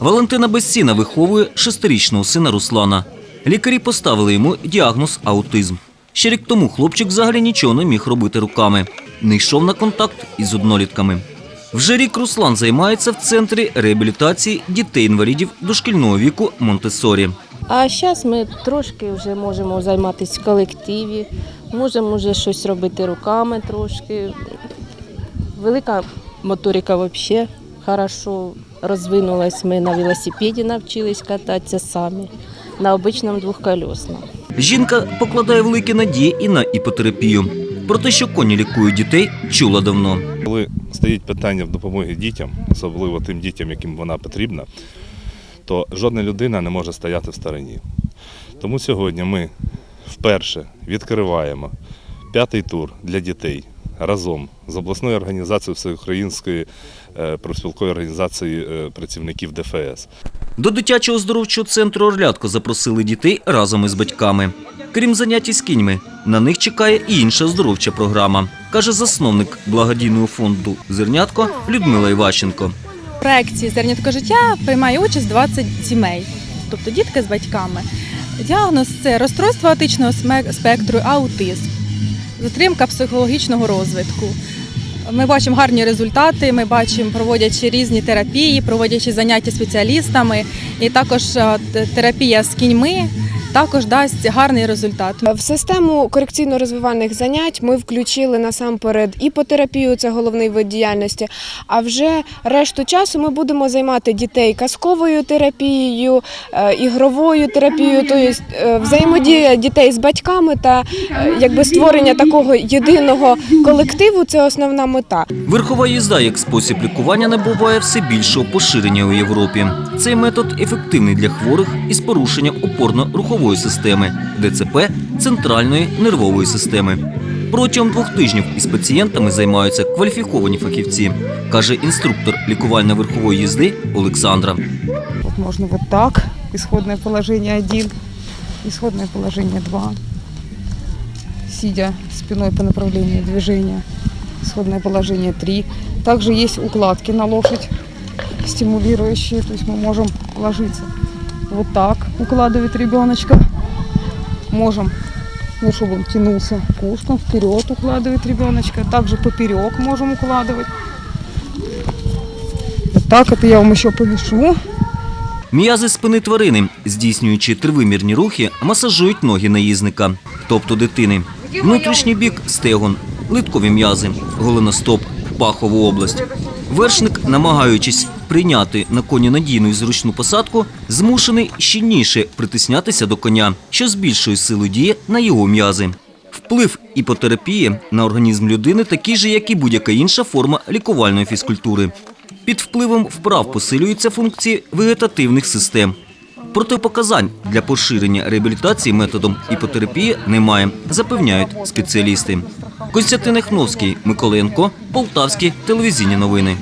Валентина Безціна виховує шестирічного сина Руслана. Лікарі поставили йому діагноз аутизм. Ще рік тому хлопчик взагалі нічого не міг робити руками. Не йшов на контакт із однолітками. Вже рік Руслан займається в центрі реабілітації дітей-інвалідів дошкільного віку Монтесорі. А зараз ми трошки вже можемо займатися в колективі, можемо вже щось робити руками трошки. Велика моторика взагалі хорошо розвинулась. Ми на велосипеді навчились кататися самі, на обичному двохколісному. Жінка покладає великі надії і на іпотерапію. Про те, що коні лікують дітей, чула давно. Коли стоїть питання в допомогі дітям, особливо тим дітям, яким вона потрібна, то жодна людина не може стояти в стороні. Тому сьогодні ми вперше відкриваємо п'ятий тур для дітей разом з обласною організацією Всеукраїнської е, профспілкової організації е, працівників ДФС. До дитячого оздоровчого центру Орлятко запросили дітей разом із батьками. Крім занять із кіньми, на них чекає і інша оздоровча програма, каже засновник благодійного фонду Зернятко Людмила Іващенко. В проєкті «Зернятко життя приймає участь 20 сімей, тобто дітки з батьками. Діагноз це розстройство аутичного сме- спектру, аутизм, затримка психологічного розвитку. Ми бачимо гарні результати, ми бачимо, проводячи різні терапії, проводячи заняття спеціалістами, і також е, терапія з кіньми також дасть гарний результат. В систему корекційно-розвивальних занять ми включили насамперед іпотерапію, це головний вид діяльності. А вже решту часу ми будемо займати дітей казковою терапією, е, ігровою терапією, тобто взаємодія дітей з батьками та е, якби створення такого єдиного колективу це основна мета. Верхова їзда як спосіб лікування набуває все більшого поширення у Європі. Цей метод ефективний для хворих із порушенням опорно-рухової системи, ДЦП центральної нервової системи. Протягом двох тижнів із пацієнтами займаються кваліфіковані фахівці, каже інструктор лікувально-верхової їзди Олександра. Вот можно вот так, исходное положение 1, исходное положение 2, сидя спиной по направлению движения, исходное положение 3. Также есть укладки на лошадь, стимулирующие, то есть мы можем вот так, укладывать ребеночка, можем, ну, чтобы он тянулся к ушкам, вперед укладывать ребеночка, также поперек можем укладывать. Вот так, это я вам еще повешу. М'язи спини тварини, здійснюючи тривимірні рухи, масажують ноги наїзника, тобто дитини. Внутрішній бік стегон, литкові м'язи, голеностоп, пахову область. Вершник, намагаючись прийняти на коні надійну і зручну посадку, змушений щільніше притиснятися до коня, що збільшує силу дії на його м'язи. Вплив іпотерапії на організм людини такий же, як і будь-яка інша форма лікувальної фізкультури. Під впливом вправ посилюються функції вегетативних систем. Протипоказань для поширення реабілітації методом іпотерапії немає, запевняють спеціалісти. Костянтин Ехновський, Миколенко, Полтавські телевізійні новини.